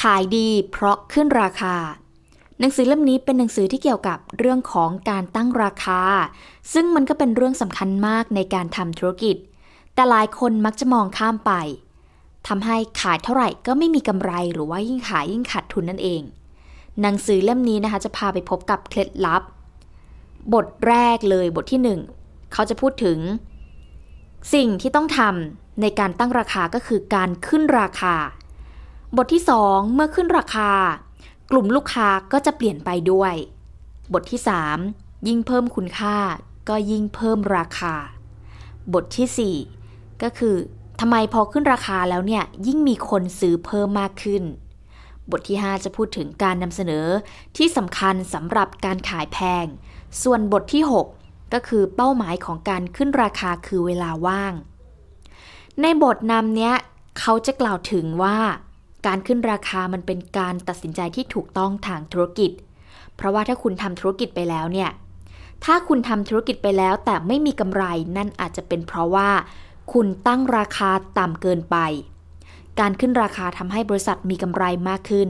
ขายดีเพราะขึ้นราคา หนังสือเล่มนี้เป็นหนังสือที่เกี่ยวกับเรื่องของการตั้งราคา ซึ่งมันก็เป็นเรื่องสำคัญมากในการทำธุรกิจ แต่หลายคนมักจะมองข้ามไปทำให้ขายเท่าไหร่ก็ไม่มีกำไรหรือว่ายิ่งขายยิ่งขาดทุนนั่นเอง หนังสือเล่มนี้นะคะจะพาไปพบกับเคล็ดลับ บทแรกเลยบทที่หนึ่งเขาจะพูดถึง สิ่งที่ต้องทำในการตั้งราคาก็คือการขึ้นราคา บทที่ 2 เมื่อขึ้นราคา กลุ่มลูกค้าก็จะเปลี่ยนไปด้วย บทที่ 3 ยิ่งเพิ่มคุณค่า ก็ยิ่งเพิ่มราคา บทที่ 4 ก็คือทำไมพอขึ้นราคาแล้วเนี่ยยิ่งมีคนซื้อเพิ่มมากขึ้น บทที่ 5 จะพูดถึงการนำเสนอที่สำคัญสำหรับการขายแพง ส่วนบทที่ 6 ก็คือเป้าหมายของการขึ้นราคาคือเวลาว่าง ในบทนำเนี้ยเขาจะกล่าวถึงว่า การขึ้นราคามันเป็นการตัดสินใจที่ถูกต้องทางธุรกิจ เพราะว่าถ้าคุณทำธุรกิจไปแล้วเนี่ย ถ้าคุณทำธุรกิจไปแล้วแต่ไม่มีกำไรนั่นอาจจะเป็นเพราะว่า คุณตั้งราคาต่ำเกินไป การขึ้นราคาทำให้บริษัทมีกำไรมากขึ้น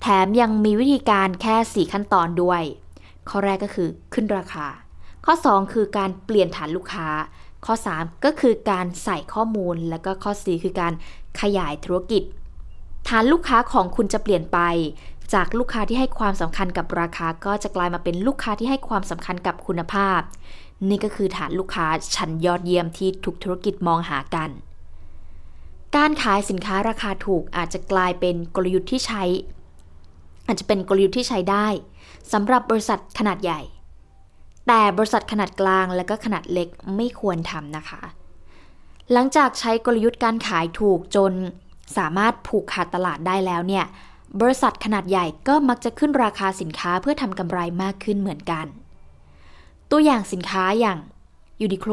แถมยังมีวิธีการแค่ 4 ขั้นตอนด้วย ข้อแรกก็คือขึ้นราคา ข้อ 2 คือการเปลี่ยนฐานลูกค้า ข้อ 3 ก็คือการใส่ข้อมูล แล้วก็ข้อ 4 คือการขยายธุรกิจ ฐานลูกค้าของคุณจะเปลี่ยนไป จากลูกค้าที่ให้ความสำคัญกับราคา ก็จะกลายมาเป็นลูกค้าที่ให้ความสำคัญกับคุณภาพ นี่ก็คือฐานลูกค้าชั้นยอดเยี่ยมที่ทุกธุรกิจมองหากัน การขายสินค้าราคาถูกอาจจะกลายเป็นกลยุทธ์ที่ใช้ อาจจะเป็นกลยุทธ์ที่ใช้ได้สำหรับบริษัทขนาดใหญ่ แต่บริษัทขนาดกลางและก็ขนาดเล็กไม่ควรทำนะคะ หลังจากใช้กลยุทธ์การขายถูกจน สามารถผูกขาดตลาดได้แล้วเนี่ยบริษัทขนาดใหญ่ก็มักจะขึ้นราคาสินค้าเพื่อทำกำไรมากขึ้นเหมือนกัน ตัวอย่างสินค้าอย่างยูนิโคล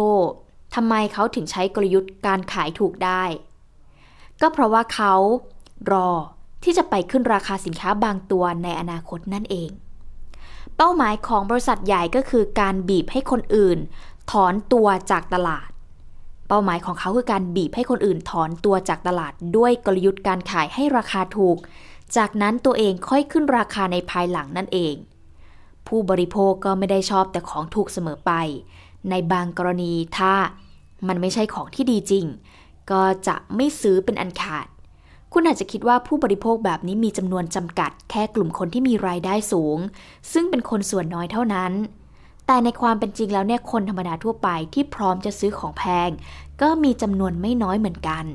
ทำไมเขาถึงใช้กลยุทธ์การขายถูกได้ ก็เพราะว่าเขารอที่จะไปขึ้นราคาสินค้าบางตัวในอนาคตนั่นเอง เป้าหมายของบริษัทใหญ่ก็คือการบีบให้คนอื่น ถอนตัวจากตลาด เป้าหมายของเขาคือการบีบให้คนอื่นถอนตัวจากตลาดด้วยกลยุทธ์การขายให้ราคาถูก จากนั้นตัวเองค่อยขึ้นราคาในภายหลังนั่นเอง ผู้บริโภคก็ไม่ได้ชอบแต่ของถูกเสมอไป ในบางกรณีถ้ามันไม่ใช่ของที่ดีจริง ก็จะไม่ซื้อเป็นอันขาด คุณอาจจะคิดว่าผู้บริโภคแบบนี้มีจำนวนจำกัด แค่กลุ่มคนที่มีรายได้สูง ซึ่งเป็นคนส่วนน้อยเท่านั้น แต่ในความเป็นจริงแล้วเนี่ยคนธรรมดาทั่วไปที่พร้อมจะซื้อของแพง ก็มีจำนวนไม่น้อยเหมือนกัน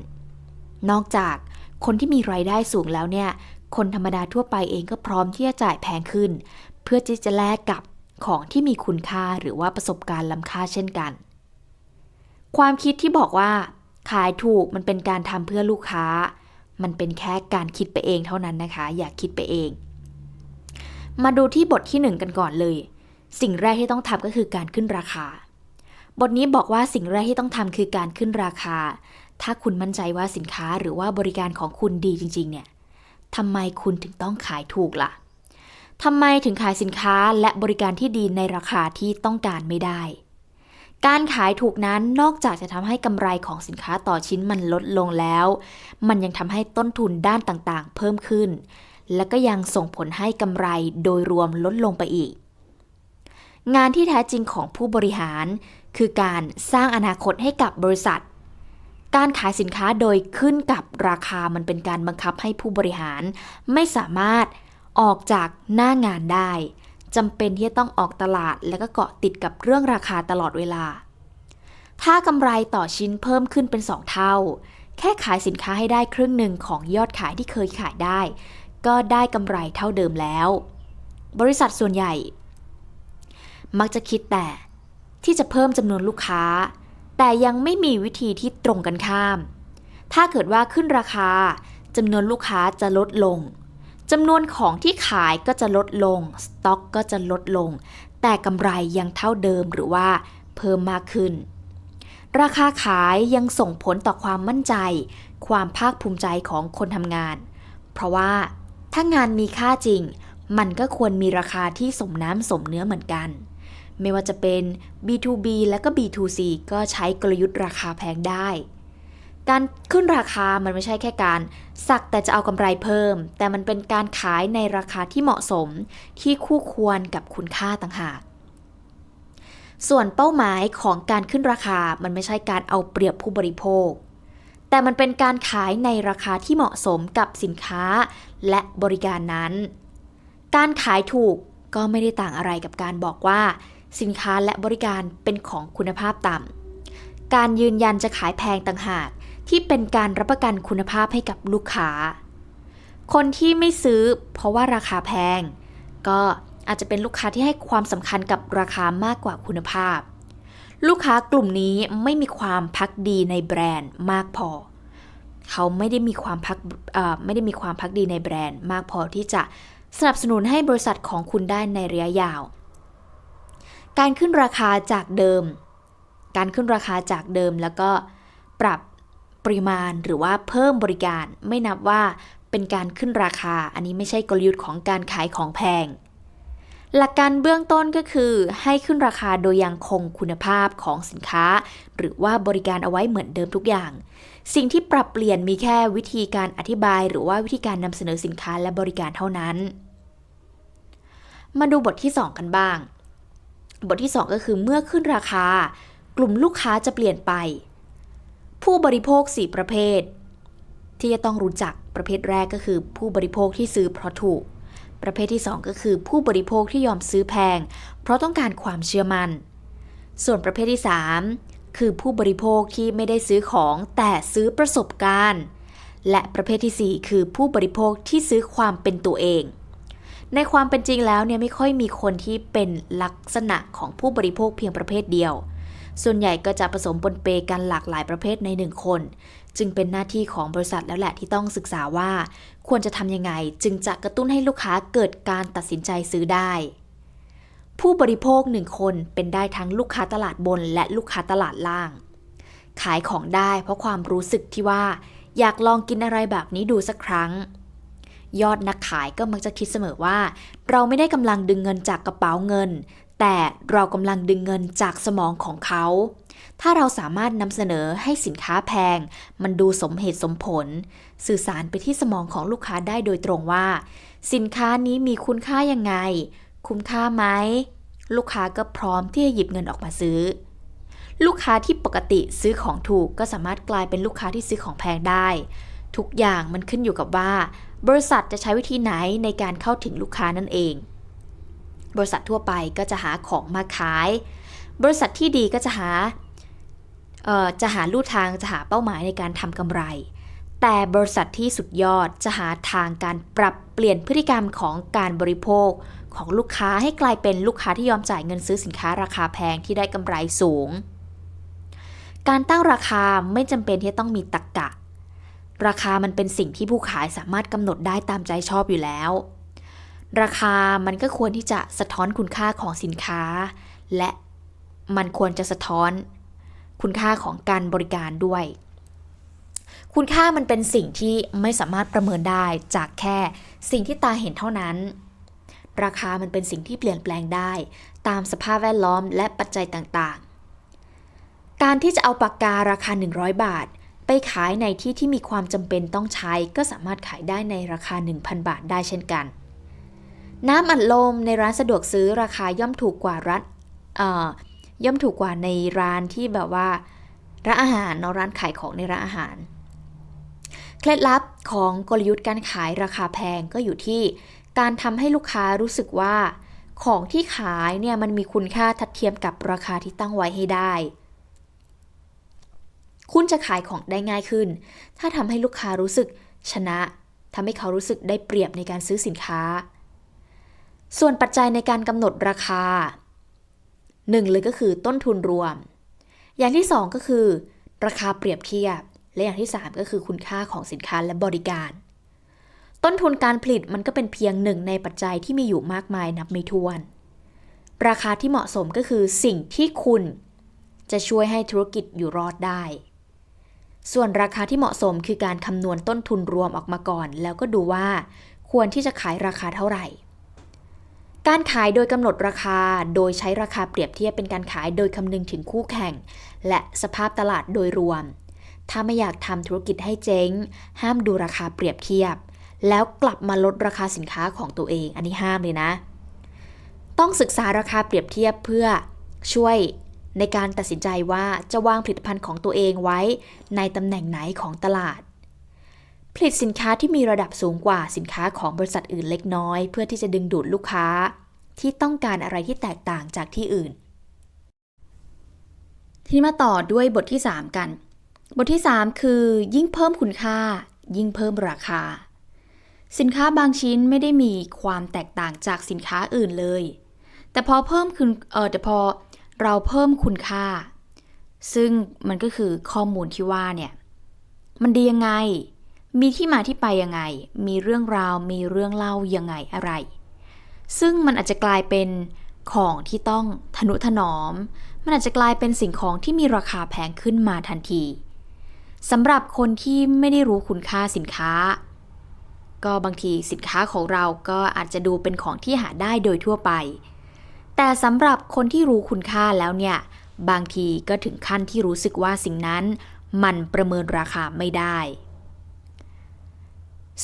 นอกจากคนที่มีรายได้สูงแล้วเนี่ย คนธรรมดาทั่วไปเองก็พร้อมที่จะจ่ายแพงขึ้น เพื่อที่จะแลกกับของที่มีคุณค่าหรือว่าประสบการณ์ล้ำค่าเช่นกัน ความคิดที่บอกว่า ขายถูกมันเป็นการทำเพื่อลูกค้า มันเป็นแค่การคิดไปเองเท่านั้นนะคะ อย่าคิดไปเอง มาดูที่บทที่หนึ่งกันก่อนเลย สิ่งแรกที่ต้องทำก็คือการขึ้นราคา บทนี้บอกว่าสิ่งแรกที่ต้องทำคือการขึ้นราคา ถ้าคุณมั่นใจว่าสินค้าหรือว่าบริการของคุณดีจริง ๆ เนี่ยทำไมคุณถึงต้องขายถูกล่ะทำไมถึงขายสินค้าและบริการที่ดีในราคาที่ต้องการไม่ได้ การขายถูกนั้นนอกจากจะทำให้กำไรของสินค้าต่อชิ้นมันลดลงแล้ว มันยังทำให้ต้นทุนด้านต่างๆ เพิ่มขึ้น และก็ยังส่งผลให้กำไรโดยรวมลดลงไปอีก งานที่แท้จริงของผู้บริหาร คือการสร้างอนาคตให้กับบริษัท การขายสินค้าโดยขึ้นกับราคามันเป็นการบังคับให้ผู้บริหาร ไม่สามารถออกจากหน้างานได้จำเป็นที่จะต้องออกตลาดและก็เกาะติดกับเรื่องราคาตลอดเวลา ถ้ากำไรต่อชิ้นเพิ่มขึ้นเป็น 2 เท่า แค่ขายสินค้าให้ได้ครึ่งหนึ่งของยอดขายที่เคยขายได้ ก็ได้กำไรเท่าเดิมแล้ว บริษัทส่วนใหญ่ มักจะคิดแต่ที่จะเพิ่มจำนวนลูกค้า แต่ยังไม่มีวิธีที่ตรงกันข้าม ถ้าเกิดว่าขึ้นราคาจำนวนลูกค้าจะลดลงจำนวนของที่ขายก็จะลดลง สต็อกก็จะลดลง แต่กำไรยังเท่าเดิมหรือว่าเพิ่มมากขึ้น ราคาขายยังส่งผลต่อความมั่นใจ ความภาคภูมิใจของคนทำงาน เพราะว่าถ้างานมีค่าจริง มันก็ควรมีราคาที่สมน้ำสมเนื้อเหมือนกัน ไม่ว่าจะเป็น B2B และก็ B2C ก็ใช้กลยุทธ์ราคาแพงได้ การขึ้นราคามันไม่ใช่แค่การ สักแต่จะเอากำไรเพิ่ม แต่มันเป็นการขายในราคาที่เหมาะสมที่คู่ควรกับคุณค่าต่างหาก ส่วนเป้าหมายของการขึ้นราคามันไม่ใช่การเอาเปรียบผู้บริโภค แต่มันเป็นการขายในราคาที่เหมาะสมกับสินค้าและบริการนั้น การขายถูกก็ไม่ได้ต่างอะไรกับการบอกว่า สินค้าและบริการเป็นของคุณภาพต่ำ การยืนยันจะขายแพงต่างหากที่เป็นการรับประกันคุณภาพให้กับลูกค้า คนที่ไม่ซื้อเพราะว่าราคาแพง ก็อาจจะเป็นลูกค้าที่ให้ความสำคัญกับราคามากกว่าคุณภาพ ลูกค้ากลุ่มนี้ไม่มีความพักดีในแบรนด์มากพอ เขาไม่ได้มีความพักไม่ได้มีความพักดีในแบรนด์มากพอที่จะสนับสนุนให้บริษัทของคุณได้ในระยะยาว การขึ้นราคาจากเดิม การขึ้นราคาจากเดิมแล้วก็ปรับปริมาณหรือว่าเพิ่มบริการไม่นับว่าเป็นการขึ้นราคา อันนี้ไม่ใช่กลยุทธ์ของการขายของแพง หลักการเบื้องต้นก็คือให้ขึ้นราคาโดยยังคงคุณภาพของสินค้า หรือว่าบริการเอาไว้เหมือนเดิมทุกอย่าง สิ่งที่ปรับเปลี่ยนมีแค่วิธีการอธิบาย หรือว่าวิธีการนำเสนอสินค้าและบริการเท่านั้น มาดูบทที่ 2 กันบ้าง บทที่ 2 ก็คือเมื่อขึ้นราคา กลุ่มลูกค้าจะเปลี่ยนไป ผู้บริโภค 4 ประเภท ที่จะต้องรู้จักประเภทแรกก็คือ ผู้บริโภคที่ซื้อเพราะถูก ประเภทที่ 2 ก็คือ ผู้บริโภคที่ยอมซื้อแพง เพราะต้องการความเชื่อมัน่น ส่วนประเภทที่ 3 คือผู้บริโภคที่ไม่ได้ซื้อของแต่ซื้อประสบการณ์ และประเภทที่ 4 คือผู้บริโภคที่ซื้อความเป็นตัวเอง ในความเป็นจริงแล้วเนี่ยไม่ค่อยมีคนที่เป็นลักษณะของผู้บริโภคเพียงประเภทเดียว ส่วนใหญ่ก็จะผสมปนเปกันหลากหลายประเภทในหนึ่งคน จึงเป็นหน้าที่ของบริษัทแล้วแหละที่ต้องศึกษาว่า ควรจะทำยังไง จึงจะกระตุ้นให้ลูกค้าเกิดการตัดสินใจซื้อได้ ผู้บริโภคหนึ่งคนเป็นได้ทั้งลูกค้าตลาดบน และลูกค้าตลาดล่าง ขายของได้เพราะความรู้สึกที่ว่า อยากลองกินอะไรแบบนี้ดูสักครั้ง ยอดนักขายก็มักจะคิดเสมอว่า เราไม่ได้กำลังดึงเงินจากกระเป๋าเงิน แต่เรากำลังดึงเงินจากสมองของเขา ถ้าเราสามารถนำเสนอให้สินค้าแพง มันดูสมเหตุสมผล สื่อสารไปที่สมองของลูกค้าได้โดยตรงว่า สินค้านี้มีคุณค่ายังไง คุ้มค่าไหมลูกค้าก็พร้อมที่จะหยิบเงินออกมาซื้อ ลูกค้าที่ปกติซื้อของถูกก็สามารถกลายเป็นลูกค้าที่ซื้อของแพงได้ ทุกอย่างมันขึ้นอยู่กับว่า บริษัทจะใช้วิธีไหนในการเข้าถึงลูกค้านั่นเอง บริษัททั่วไปก็จะหาของมาขาย บริษัทที่ดีก็จะหาจะหาลู่ทางจะหาเป้าหมายในการทำกำไร แต่บริษัทที่สุดยอดจะหาทางการปรับเปลี่ยนพฤติกรรมของการบริโภคของลูกค้าให้กลายเป็นลูกค้าที่ยอมจ่ายเงินซื้อสินค้าราคาแพงที่ได้กำไรสูง การตั้งราคาไม่จำเป็นที่ต้องมีตรกกะ ราคามันเป็นสิ่งที่ผู้ขายสามารถกำหนดได้ตามใจชอบอยู่แล้ว ราคามันก็ควรที่จะสะท้อนคุณค่าของสินค้า และมันควรจะสะท้อนคุณค่าของการบริการด้วย คุณค่ามันเป็นสิ่งที่ไม่สามารถประเมินได้จากแค่สิ่งที่ตาเห็นเท่านั้น ราคามันเป็นสิ่งที่เปลี่ยนแปลงได้ ตามสภาพแวดล้อมและปัจจัยต่างๆ การที่จะเอาปากการาคา 100 บาท ไปขายในที่ที่มีความจำเป็นต้องใช้ ก็สามารถขายได้ในราคา 1,000 บาทได้เช่นกัน น้ำอัดลมในร้านสะดวกซื้อราคาย่อมถูกกว่าร้านย่อมถูกกว่าในร้านที่แบบว่าร้านอาหารเนาะร้านขายของในร้านอาหาร เคล็ดลับของกลยุทธ์การขายราคาแพงก็อยู่ที่ การทำให้ลูกค้ารู้สึกว่า ของที่ขายเนี่ยมันมีคุณค่าทัดเทียมกับราคาที่ตั้งไว้ให้ได้ คุณจะขายของได้ง่ายขึ้น ถ้าทำให้ลูกค้ารู้สึกชนะทำให้เขารู้สึกได้เปรียบในการซื้อสินค้า ส่วนปัจจัยในการกำหนดราคา1เลยก็คือต้นทุนรวม อย่างที่2ก็คือ ราคาเปรียบเทียบ และอย่างที่3ก็คือคุณค่าของสินค้าและบริการ ต้นทุนการผลิตมันก็เป็นเพียงหนึ่งในปัจจัยที่มีอยู่มากมายนับไม่ถ้วน ราคาที่เหมาะสมก็คือสิ่งที่คุณจะช่วยให้ธุรกิจอยู่รอดได้ ส่วนราคาที่เหมาะสมคือการคำนวณต้นทุนรวมออกมาก่อน แล้วก็ดูว่า ควรที่จะขายราคาเท่าไหร่ การขายโดยกำหนดราคาโดยใช้ราคาเปรียบเทียบเป็นการขายโดยคำนึงถึงคู่แข่ง และสภาพตลาดโดยรวม ถ้าไม่อยากทำธุรกิจให้เจ๊ง ห้ามดูราคาเปรียบเทียบ แล้วกลับมาลดราคาสินค้าของตัวเอง อันนี้ห้ามเลยนะ ต้องศึกษาราคาเปรียบเทียบเพื่อช่วย ในการตัดสินใจว่าจะวางผลิตภัณฑ์ของตัวเองไว้ในตำแหน่งไหนของตลาด ผลิตสินค้าที่มีระดับสูงกว่าสินค้าของบริษัทอื่นเล็กน้อย เพื่อที่จะดึงดูดลูกค้า ที่ต้องการอะไรที่แตกต่างจากที่อื่น ทีนี้มาต่อด้วยบทที่ 3 กัน บทที่ 3 คือ ยิ่งเพิ่มคุณค่า ยิ่งเพิ่มราคา สินค้าบางชิ้นไม่ได้มีความแตกต่างจากสินค้าอื่นเลย แต่พอเพิ่มคุณเออแต่พอ เราเพิ่มคุณค่า ซึ่งมันก็คือข้อมูลที่ว่าเนี่ย มันดียังไง มีที่มาที่ไปยังไง มีเรื่องราว มีเรื่องเล่ายังไงอะไร ซึ่งมันอาจจะกลายเป็นของที่ต้องทนุถนอม มันอาจจะกลายเป็นสิ่งของที่มีราคาแพงขึ้นมาทันทีสำหรับคนที่ไม่ได้รู้คุณค่าสินค้า ก็บางทีสินค้าของเราก็อาจจะดูเป็นของที่หาได้โดยทั่วไป แต่สำหรับคนที่รู้คุณค่าแล้วเนี่ย บางทีก็ถึงขั้นที่รู้สึกว่าสิ่งนั้น มันประเมินราคาไม่ได้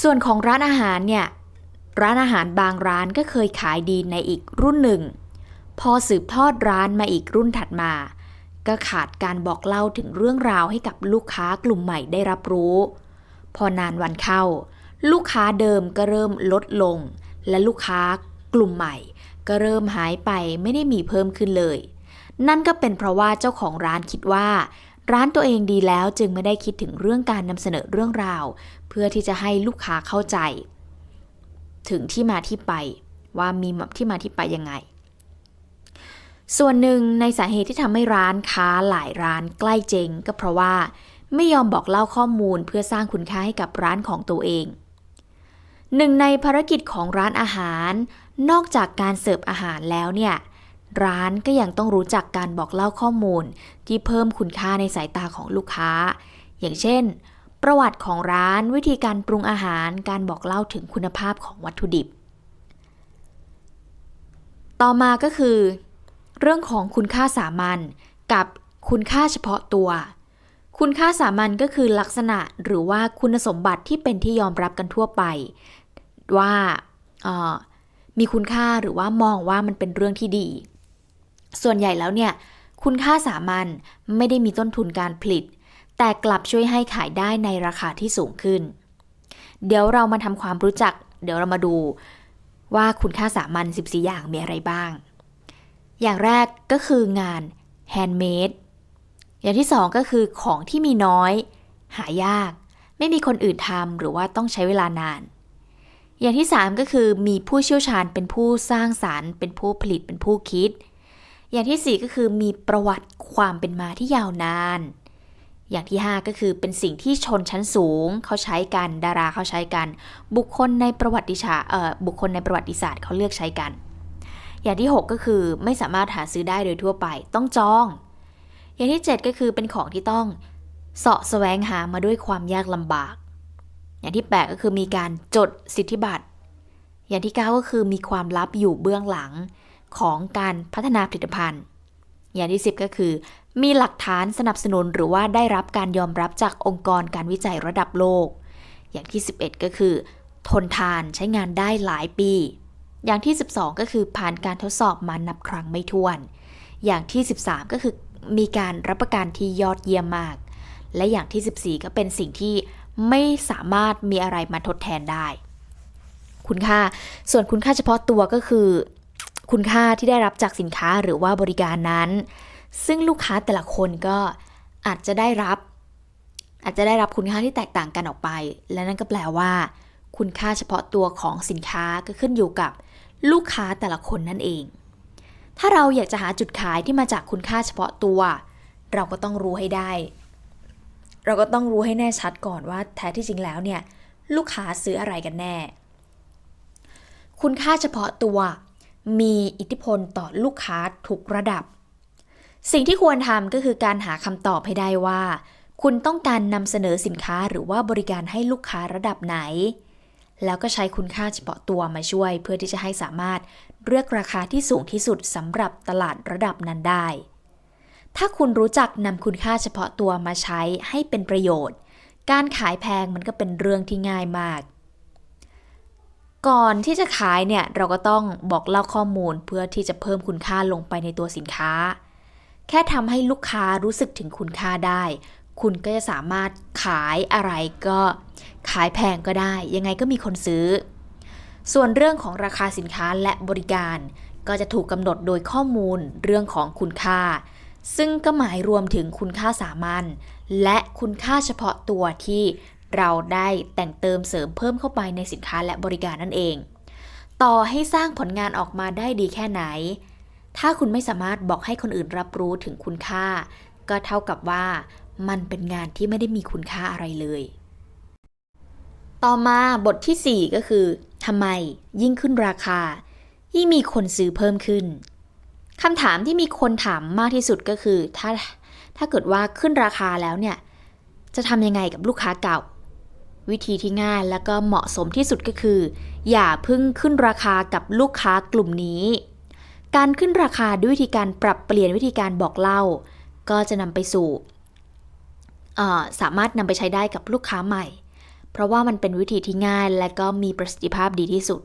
ส่วนของร้านอาหารเนี่ย ร้านอาหารบางร้านก็เคยขายดีในอีกรุ่นหนึ่ง พอสืบทอดร้านมาอีกรุ่นถัดมา ก็ขาดการบอกเล่าถึงเรื่องราวให้กับลูกค้ากลุ่มใหม่ได้รับรู้ พอนานวันเข้า ลูกค้าเดิมก็เริ่มลดลง และลูกค้ากลุ่มใหม่ ก็เริ่มหายไปไม่ได้มีเพิ่มขึ้นเลย นั่นก็เป็นเพราะว่าเจ้าของร้านคิดว่า ร้านตัวเองดีแล้วจึงไม่ได้คิดถึงเรื่องการนำเสนอเรื่องราว เพื่อที่จะให้ลูกค้าเข้าใจ ถึงที่มาที่ไปว่ามีที่มาที่ไปยังไง ส่วนหนึ่งในสาเหตุที่ทำให้ร้านค้าหลายร้านใกล้เจงก็เพราะว่าไม่ยอมบอกเล่าข้อมูลเพื่อสร้างคุณค่าให้กับร้านของตัวเองหนึ่งในภารกิจของร้านอาหาร นอกจากการเสิร์ฟอาหารแล้วเนี่ยร้านก็ยังต้องรู้จักการบอกเล่าข้อมูลที่เพิ่มคุณค่าในสายตาของลูกค้า อย่างเช่น ประวัติของร้านวิธีการปรุงอาหาร การบอกเล่าถึงคุณภาพของวัตถุดิบ ต่อมาก็คือ เรื่องของคุณค่าสามัญกับคุณค่าเฉพาะตัว คุณค่าสามัญก็คือลักษณะหรือว่าคุณสมบัติที่เป็นที่ยอมรับกันทั่วไป ว่า มีคุณค่าหรือว่ามองว่ามันเป็นเรื่องที่ดี ส่วนใหญ่แล้วเนี่ย คุณค่าสามัญไม่ได้มีต้นทุนการผลิต แต่กลับช่วยให้ขายได้ในราคาที่สูงขึ้น เดี๋ยวเรามาทำความรู้จัก เดี๋ยวเรามาดูว่าคุณค่าสามัญ14 อย่างมีอะไรบ้าง อย่างแรกก็คืองานแฮนด์เมด อย่างที่สองก็คือของที่มีน้อย หายาก ไม่มีคนอื่นทำหรือว่าต้องใช้เวลานาน อย่างที่สามก็คือมีผู้เชี่ยวชาญเป็นผู้สร้างสารรค์ เป็นผู้ผลิตเป็นผู้คิด อย่างที่สี่ก็คือมีประวัติความเป็นมาที่ยาวนาน อย่างที่ห้าก็คือเป็นสิ่งที่ชนชั้นสูงเขาใช้กันดาราเขาใช้กัน บุคคลในประวัติศาสตร์เอ่อบุคคลในประวัติศาสตร์เขาเลือกใช้กัน อย่างที่ 6 ก็คือไม่สามารถหาซื้อได้โดยทั่วไป ต้องจอง อย่างที่ 7 ก็คือเป็นของที่ต้องเสาะแสวงหามาด้วยความยากลำบาก อย่างที่ 8 ก็คือมีการจดสิทธิบัตร อย่างที่ 9 ก็คือมีความลับอยู่เบื้องหลังของการพัฒนาผลิตภัณฑ์ อย่างที่ 10 ก็คือ มีหลักฐานสนับสนุนหรือว่าได้รับการยอมรับจากองค์กรการวิจัยระดับโลก อย่างที่ 11 ก็คือ ทนทานใช้งานได้หลายปี อย่างที่ 12 ก็คือผ่านการทดสอบมานับครั้งไม่ถ้วน อย่างที่ 13 ก็คือมีการรับประกันที่ยอดเยี่ยมมาก และอย่างที่ 14 ก็เป็นสิ่งที่ ไม่สามารถมีอะไรมาทดแทนได้ คุณค่า ส่วนคุณค่าเฉพาะตัวก็คือ คุณค่าที่ได้รับจากสินค้าหรือว่าบริการนั้น ซึ่งลูกค้าแต่ละคนก็อาจจะได้รับ อาจจะได้รับคุณค่าที่แตกต่างกันออกไป และนั่นก็แปลว่า คุณค่าเฉพาะตัวของสินค้าก็ขึ้นอยู่กับลูกค้าแต่ละคนนั่นเอง ถ้าเราอยากจะหาจุดขายที่มาจากคุณค่าเฉพาะตัว เราก็ต้องรู้ให้ได้ เราก็ต้องรู้ให้แน่ชัดก่อนว่าแท้ที่จริงแล้วเนี่ยลูกค้าซื้ออะไรกันแน่ คุณค่าเฉพาะตัวมีอิทธิพลต่อลูกค้าทุกระดับ สิ่งที่ควรทำก็คือการหาคำตอบให้ได้ว่า คุณต้องการนำเสนอสินค้าหรือว่าบริการให้ลูกค้าระดับไหน แล้วก็ใช้คุณค่าเฉพาะตัวมาช่วย เพื่อที่จะให้สามารถเลือกราคาที่สูงที่สุดสำหรับตลาดระดับนั้นได้ ถ้าคุณรู้จักนำคุณค่าเฉพาะตัวมาใช้ให้เป็นประโยชน์ การขายแพงมันก็เป็นเรื่องที่ง่ายมาก ก่อนที่จะขายเนี่ยเราก็ต้องบอกเล่าข้อมูลเพื่อที่จะเพิ่มคุณค่าลงไปในตัวสินค้า แค่ทำให้ลูกค้ารู้สึกถึงคุณค่าได้ คุณก็จะสามารถขายอะไรก็ ขายแพงก็ได้ ยังไงก็มีคนซื้อ ส่วนเรื่องของราคาสินค้าและบริการ ก็จะถูกกำหนดโดยข้อมูลเรื่องของคุณค่า ซึ่งก็หมายรวมถึงคุณค่าสามัญและคุณค่าเฉพาะตัวที่เราได้แต่งเติมเสริมเพิ่มเข้าไปในสินค้าและบริการนั่นเอง ต่อให้สร้างผลงานออกมาได้ดีแค่ไหน ถ้าคุณไม่สามารถบอกให้คนอื่นรับรู้ถึงคุณค่า ก็เท่ากับว่ามันเป็นงานที่ไม่ได้มีคุณค่าอะไรเลย ต่อมาบทที่ 4 ก็คือทำไมยิ่งขึ้นราคา ยิ่งมีคนซื้อเพิ่มขึ้น คำถามที่มีคนถามมากที่สุดก็คือถ้าถ้าเกิดว่าขึ้นราคาแล้วเนี่ย จะทำยังไงกับลูกค้าเก่า วิธีที่ง่ายและก็เหมาะสมที่สุดก็คือ อย่าพึ่งขึ้นราคากับลูกค้ากลุ่มนี้ การขึ้นราคาด้วยวิธีการปรับเปลี่ยนวิธีการบอกเล่า ก็จะนำไปสู่สามารถนำไปใช้ได้กับลูกค้าใหม่ เพราะว่ามันเป็นวิธีที่ง่ายและก็มีประสิทธิภาพดีที่สุด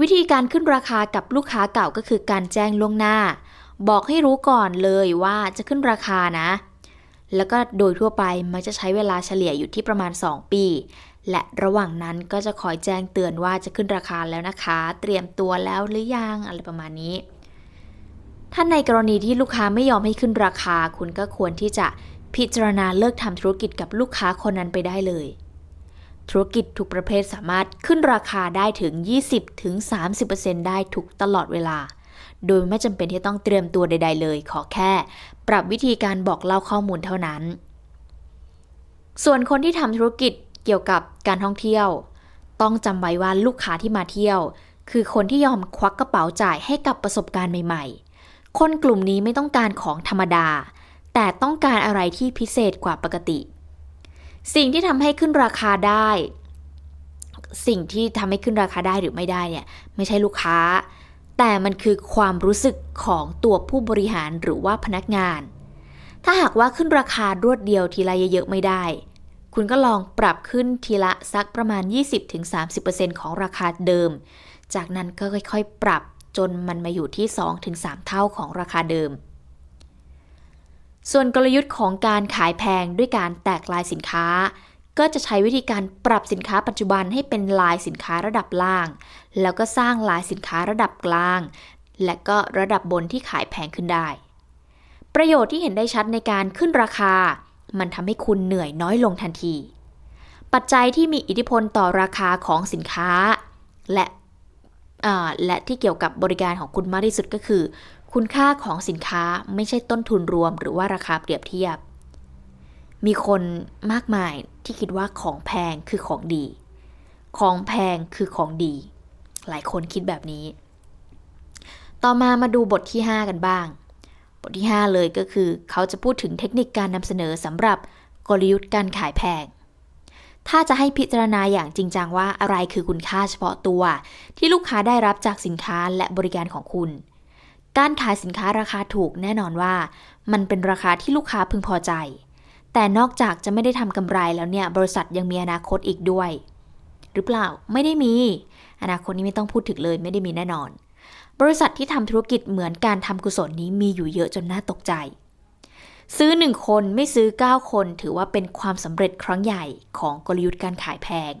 วิธีการขึ้นราคากับลูกค้าเก่าก็คือการแจ้งล่วงหน้า บอกให้รู้ก่อนเลยว่าจะขึ้นราคานะ แล้วก็โดยทั่วไปมันจะใช้เวลาเฉลี่ยอยู่ที่ประมาณ 2 ปี และระหว่างนั้นก็จะคอยแจ้งเตือนว่าจะขึ้นราคาแล้วนะคะ เตรียมตัวแล้วหรือยังอะไรประมาณนี้ ถ้าในกรณีที่ลูกค้าไม่ยอมให้ขึ้นราคา คุณก็ควรที่จะพิจารณาเลิกทำธุรกิจกับลูกค้าคนนั้นไปได้เลย ธุรกิจทุกประเภทสามารถขึ้นราคาได้ถึง 20-30%ได้ทุกตลอดเวลา โดยไม่จำเป็นที่ต้องเตรียมตัวใด ๆ เลย ขอแค่ ปรับวิธีการบอกเล่าข้อมูลเท่านั้น ส่วนคนที่ทำธุรกิจเกี่ยวกับการท่องเที่ยว ต้องจำไว้ว่าลูกค้าที่มาเที่ยว คือคนที่ยอมควักกระเป๋าจ่ายให้กับประสบการณ์ใหม่ๆ คนกลุ่มนี้ไม่ต้องการของธรรมดา แต่ต้องการอะไรที่พิเศษกว่าปกติ สิ่งที่ทำให้ขึ้นราคาได้ สิ่งที่ทำให้ขึ้นราคาได้หรือไม่ได้เนี่ยไม่ใช่ลูกค้า แต่มันคือความรู้สึกของตัวผู้บริหารหรือว่าพนักงาน ถ้าหากว่าขึ้นราคารวดเดียวทีละเยอะๆไม่ได้ คุณก็ลองปรับขึ้นทีละสักประมาณ 20-30%ของราคาเดิม จากนั้นก็ค่อยๆ ปรับจนมันมาอยู่ที่ 2-3 เท่าของราคาเดิม ส่วนกลยุทธ์ของการขายแพงด้วยการแตกลายสินค้า ก็จะใช้วิธีการปรับสินค้าปัจจุบันให้เป็นลายสินค้าระดับล่าง แล้วก็สร้างลายสินค้าระดับกลาง และก็ระดับบนที่ขายแพงขึ้นได้ ประโยชน์ที่เห็นได้ชัดในการขึ้นราคา มันทำให้คุณเหนื่อยน้อยลงทันที ปัจจัยที่มีอิทธิพลต่อราคาของสินค้า และและที่เกี่ยวกับบริการของคุณมากที่สุดก็คือ คุณค่าของสินค้าไม่ใช่ต้นทุนรวมหรือว่าราคาเปรียบเทียบ มีคนมากมายที่คิดว่าของแพงคือของดี ของแพงคือของดี หลายคนคิดแบบนี้ ต่อมามาดูบทที่ 5 กันบ้าง บทที่ 5 เลยก็คือ เขาจะพูดถึงเทคนิคการนำเสนอสำหรับกลยุทธ์การขายแพงถ้าจะให้พิจารณาอย่างจริงจังว่าอะไรคือคุณค่าเฉพาะตัว ที่ลูกค้าได้รับจากสินค้าและบริการของคุณ การขายสินค้าราคาถูกแน่นอนว่า มันเป็นราคาที่ลูกค้าพึงพอใจ แต่นอกจากจะไม่ได้ทำกำไรแล้วเนี่ย บริษัทยังมีอนาคตอีกด้วย หรือเปล่าไม่ได้มี อนาคตนี้ไม่ต้องพูดถึงเลยไม่ได้มีแน่นอน บริษัทที่ทำธุรกิจเหมือนการทำกุศลนี้มีอยู่เยอะจนน่าตกใจ ซื้อหนึ่งคนไม่ซื้อ 9 คน ถือว่าเป็นความสำเร็จครั้งใหญ่ของกลยุทธ์การขายแพง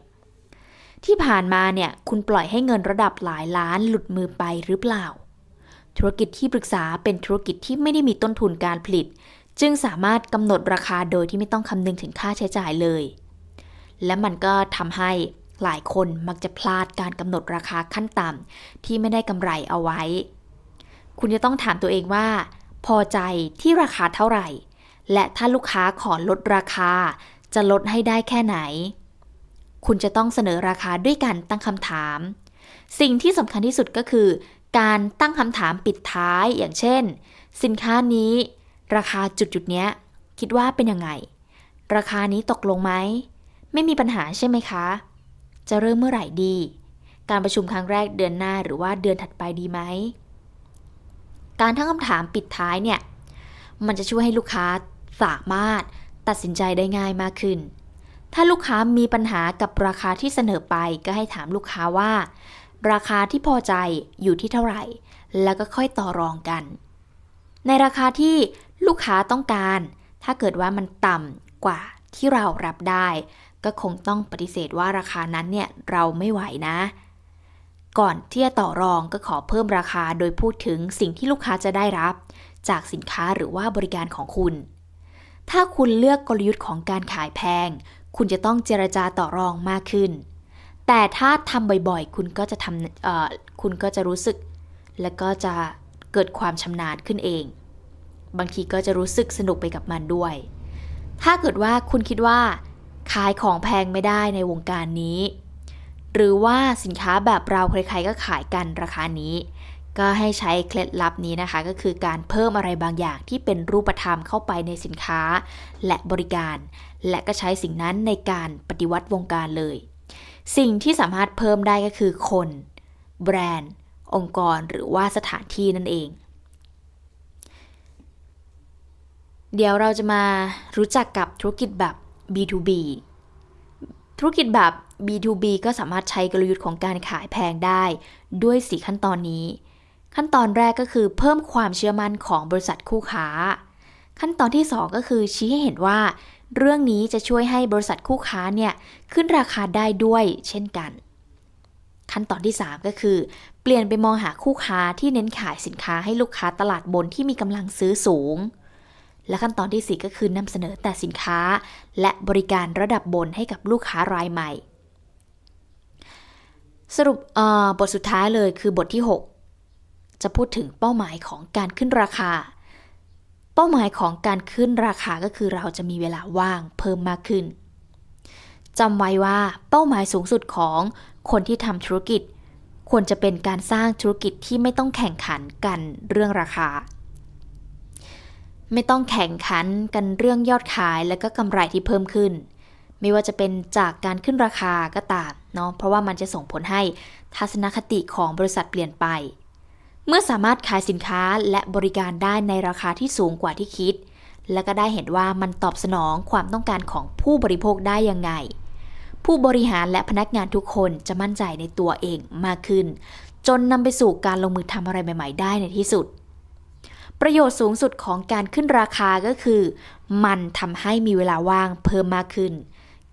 ที่ผ่านมาเนี่ยคุณปล่อยให้เงินระดับหลายล้านหลุดมือไปหรือเปล่า ธุรกิจที่ปรึกษาเป็นธุรกิจที่ไม่ได้มีต้นทุนการผลิต จึงสามารถกำหนดราคาโดยที่ไม่ต้องคำนึงถึงค่าใช้จ่ายเลย และมันก็ทำให้หลายคนมักจะพลาดการกำหนดราคาขั้นต่ำที่ไม่ได้กำไรเอาไว้ คุณจะต้องถามตัวเองว่า พอใจที่ราคาเท่าไหร่ และถ้าลูกค้าขอลดราคา จะลดให้ได้แค่ไหน คุณจะต้องเสนอราคาด้วยการตั้งคำถาม สิ่งที่สำคัญที่สุดก็คือ การตั้งคำถามปิดท้ายอย่างเช่น สินค้านี้ ราคาจุดจุดนี้คิดว่าเป็นยังไง ราคานี้ตกลงไหม ไม่มีปัญหาใช่ไหมคะ จะเริ่มเมื่อไหร่ดี การประชุมครั้งแรกเดือนหน้าหรือว่าเดือนถัดไปดีไหม การตั้งคำถามปิดท้ายเนี่ย มันจะช่วยให้ลูกค้าสามารถตัดสินใจได้ง่ายมากขึ้น ถ้าลูกค้ามีปัญหากับราคาที่เสนอไปก็ให้ถามลูกค้าว่า ราคาที่พอใจอยู่ที่เท่าไหร่ แล้วก็ค่อยต่อรองกัน ในราคาที่ลูกค้าต้องการ ถ้าเกิดว่ามันต่ำกว่าที่เรารับได้ ก็คงต้องปฏิเสธว่าราคานั้นเนี่ยเราไม่ไหวนะ ก่อนที่จะต่อรองก็ขอเพิ่มราคาโดยพูดถึงสิ่งที่ลูกค้าจะได้รับ จากสินค้าหรือว่าบริการของคุณ ถ้าคุณเลือกกลยุทธ์ของการขายแพง คุณจะต้องเจรจาต่อรองมากขึ้น แต่ถ้าทำบ่อยๆ คุณก็จะทำเอ่อคุณก็จะรู้สึก และก็จะเกิดความชำนาญขึ้นเอง บางทีก็จะรู้สึกสนุกไปกับมันด้วย ถ้าเกิดว่าคุณคิดว่า ขายของแพงไม่ได้ในวงการนี้ หรือว่าสินค้าแบบเราใครๆก็ขายกันราคานี้ ก็ให้ใช้เคล็ดลับนี้นะคะ ก็คือการเพิ่มอะไรบางอย่างที่เป็นรูปธรรมเข้าไปในสินค้า และบริการ และก็ใช้สิ่งนั้นในการปฏิวัติวงการเลย สิ่งที่สามารถเพิ่มได้ก็คือคน แบรนด์ องค์กรหรือว่าสถานที่นั่นเอง เดี๋ยวเราจะมารู้จักกับธุรกิจแบบ B2B ธุรกิจแบบ B2B ก็สามารถใช้กลยุทธ์ของการขายแพงได้ด้วย4ขั้นตอนนี้ ขั้นตอนแรกก็คือเพิ่มความเชื่อมั่นของบริษัทคู่ค้า ขั้นตอนที่ 2 ก็คือชี้ให้เห็นว่า เรื่องนี้จะช่วยให้บริษัทคู่ค้าเนี่ยขึ้นราคาได้ด้วยเช่นกัน ขั้นตอนที่ 3 ก็คือ เปลี่ยนไปมองหาคู่ค้าที่เน้นขายสินค้าให้ลูกค้าตลาดบนที่มีกำลังซื้อสูง และขั้นตอนที่ 4 ก็คือนำเสนอแต่สินค้า และบริการระดับบนให้กับลูกค้ารายใหม่ สรุปบทสุดท้ายเลยคือบทที่ 6 จะพูดถึงเป้าหมายของการขึ้นราคา เป้าหมายของการขึ้นราคาก็คือเราจะมีเวลาว่างเพิ่มมากขึ้นจำไว้ว่าเป้าหมายสูงสุดของคนที่ทำธุรกิจ ควรจะเป็นการสร้างธุรกิจที่ไม่ต้องแข่งขันกันเรื่องราคา ไม่ต้องแข่งขันกันเรื่องยอดขายและก็กำไรที่เพิ่มขึ้น ไม่ว่าจะเป็นจากการขึ้นราคาก็ตามเนาะเพราะว่ามันจะส่งผลให้ทัศนคติของบริษัทเปลี่ยนไป เมื่อสามารถขายสินค้าและบริการได้ในราคาที่สูงกว่าที่คิด และก็ได้เห็นว่ามันตอบสนองความต้องการของผู้บริโภคได้ยังไง ผู้บริหารและพนักงานทุกคนจะมั่นใจในตัวเองมากขึ้น จนนำไปสู่การลงมือทำอะไรใหม่ ๆ ได้ในที่สุด ประโยชน์สูงสุดของการขึ้นราคาก็คือ มันทำให้มีเวลาว่างเพิ่มมากขึ้น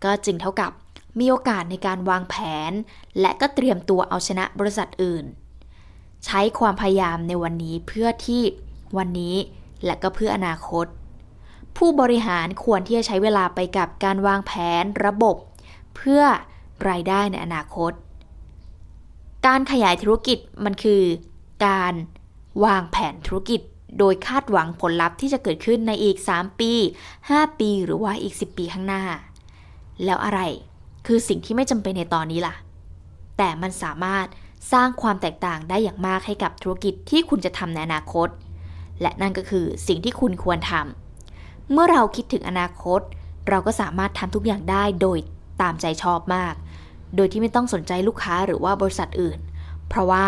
ก็จึงเท่ากับมีโอกาสในการวางแผน และก็เตรียมตัวเอาชนะบริษัทอื่น ใช้ความพยายามในวันนี้เพื่อที่วันนี้และก็เพื่ออนาคต ผู้บริหารควรที่จะใช้เวลาไปกับการวางแผนระบบ เพื่อรายได้ในอนาคต การขยายธุรกิจมันคือ การวางแผนธุรกิจโดยคาดหวังผลลัพธ์ที่จะเกิดขึ้นในอีก 3 ปี 5 ปีหรือว่าอีก 10 ปีข้างหน้า แล้วอะไรคือสิ่งที่ไม่จำเป็นในตอนนี้ล่ะ แต่มันสามารถ สร้างความแตกต่างได้อย่างมากให้กับธุรกิจที่คุณจะทำในอนาคต และนั่นก็คือสิ่งที่คุณควรทำเมื่อเราคิดถึงอนาคต เราก็สามารถทำทุกอย่างได้โดยตามใจชอบมาก โดยที่ไม่ต้องสนใจลูกค้าหรือว่าบริษัทอื่น เพราะว่า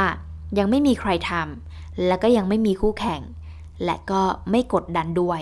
ยังไม่มีใครทำและก็ยังไม่มีคู่แข่ง และก็ไม่กดดันด้วย